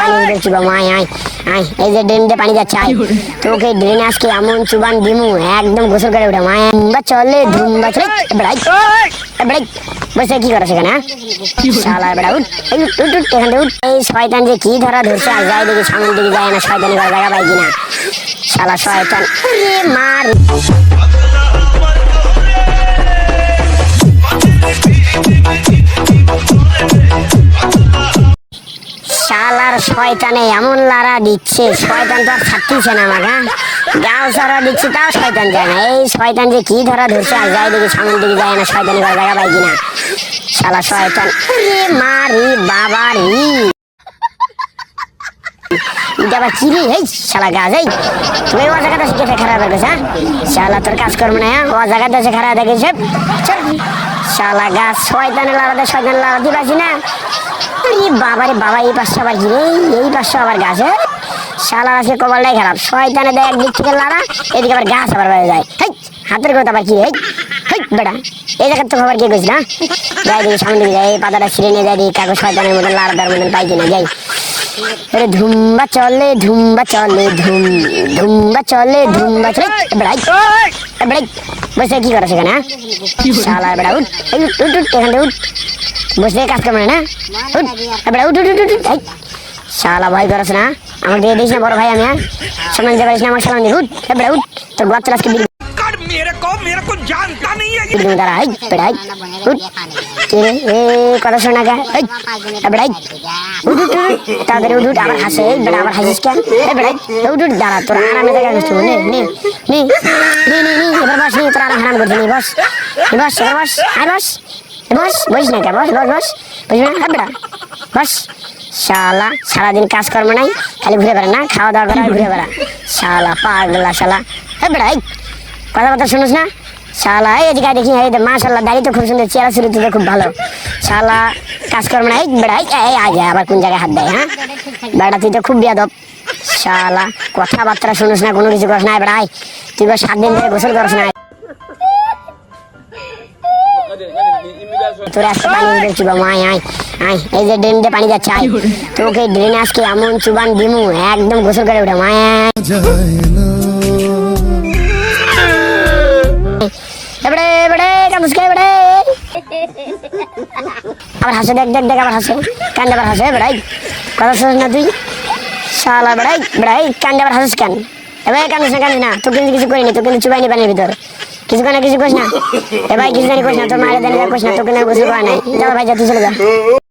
পানি ভিতরে চুবাবো আয় আয় আয়। এই যে ড্রেন দিয়ে পানি যাচ্ছে আয়। তোকে ড্রেন আজকে এমন চুবান দিমু একদম গোসল করে উঠে। মায় ধুম্বা চলে ধুম্বা চলে। বেড়াই বেড়াই বসে কি করে সেখানে হ্যাঁ? শালা বেড়া উঠ। এই উঠ উঠ উঠ এখান থেকে উঠ। এই শয়তান যে কি ধরা ধরছে আর যাই দেখি সামনের দিকে যায় না শয়তানি করে জায়গা পাই কিনা। শালা শয়তান। মার। শালার শয়তানে এমন লারা দিচ্ছে, শয়তান তো আর ছাড়তেছে না আমাকে হ্যাঁ? গাও সারা দিচ্ছে, তাও শয়তান যায় না। এই শয়তান যে কি ধরা ধরছে, আর যাই দেখি সামনের দিকে যায় না শয়তানি করে জায়গা পাই কিনা। শালা শয়তান মারি বাবা রে এটা আবার রে? এই শালা গাছ এই, তুমি ও জায়গাটা শিখে খারাপ হয়ে গেছে হ্যাঁ? শালা তোর কাজ করব না হ্যাঁ? ও জায়গাটা সে খারাপ হয়ে চল। শালা গাছ শয়তানে লাড়াতে শয়তান লাড়াতে পারছি না। আরে বাবা এই পাশে আবার কি রে এই পাশে আবার গাছ হ্যাঁ? শালা আজকে কপালটাই খারাপ। শয়তানে দেয় একদিক থেকে লাড়া এদিকে আবার গাছ আবার বেড়ে যায়। হেই হাতের কথা আবার কি রে? হেই বেটা এই জায়গার তো খবর কি কইস না? যাই দেখি সামনে দিকে যাই এই পাতাটা ছিঁড়ে নিয়ে যাই দেখি কাগজ শয়তানের মতন লাড়াতার মতন পাই কিনা যাই। আরে ধুম্বা চলে ধুম্বা চলে ধুম ধুম্বা চলে ধুম্বা চলে বেড়াই বেড়াই বসে কি করে সেখানে হ্যাঁ? শালা বেড়া উঠ উঠ উঠ উঠ এখান থেকে উঠ। বসে কাজ করবে না উঠ এ বেড়া উঠ উঠ উঠ উঠ এই শালা ভয় করছ না আমাকে দিয়ে দিস না বড় ভাই আমি হ্যাঁ সম্মান দিতে পারিস না আমার সালাম দিয়ে উঠ এ বেড়া উঠ তোর গোয়ার আজকে বিল कर मेरे को मेरे को जानता नहीं है ये বিল দাঁড়া এই বেড়া এই উঠ কি রে এ কথা শোনা গা এই এ বেড়া এই উঠ উঠ উঠ তাড়াতাড়ি উঠ উঠ আবার হাসে এই বেড়া আবার হাসিস কেন এ বেড়া এই, উঠ উঠ দাঁড়া তোর আরামে দেখা গেছে নে নে নে নে নে নে এবার বস নে তোর আরাম হারাম করছে নে বস এ বস এবার বস আয় বস এ বস বস না বস বস বস। বুঝলি না। বেড়া বস, শালা, সারাদিন কাজ কর্ম নাই, খালি ঘুরে বেড়া না, খাওয়া দাওয়া করে ঘুরে বেড়া শালা, পাগলা শালা। এ বেড়া এই, কথাবার্তা শুনিস না। শালা, এই এদিকে দেখি, এই মাশাল্লাহ দাড়ি তো খুব সুন্দর, চেহারা শুরু তো খুব ভালো। শালা, কাজকর্ম নাই বেড়া এই এই আগে আবার কোন জায়গায় হাত দেয় হ্যাঁ? বেড়া তুই তো খুব বিয়াদব। শালা, কথাবার্তা শুনিস না, কোনো কিছু করিস না বেড়াই তুই বা সাত দিন ধরে গোসল করিস না তোর পানি ভিতরে চুবাবো আয় আয় আয় এই যে ড্রেন পানি যাচ্ছে আয়। তোকে ড্রেন আজকে এমন চুবান দিমু একদম গোসল করে উঠে আয় আয় এবারে এবারে কামুসকে এবারে। আবার হাসে দেখ দেখ দেখ আবার হাসে। কান্দে আবার হাসে বেড়াই কথা শুনিস না তুই? শালা বেড়াই বেড়াই কান্দে আবার হাসিস কেন? এবার কান্দিস না না তো কিন্তু কিছু করিনি তো কিন্তু চুবাইনি পানির ভিতর। কিছু না কিছু করিস না। এবার কিছু জানি করিস না, তোর মায়ের জানি করিস না, তোকে না গোসল করা নাই। যা ভাই, যা, তুই চলে যা।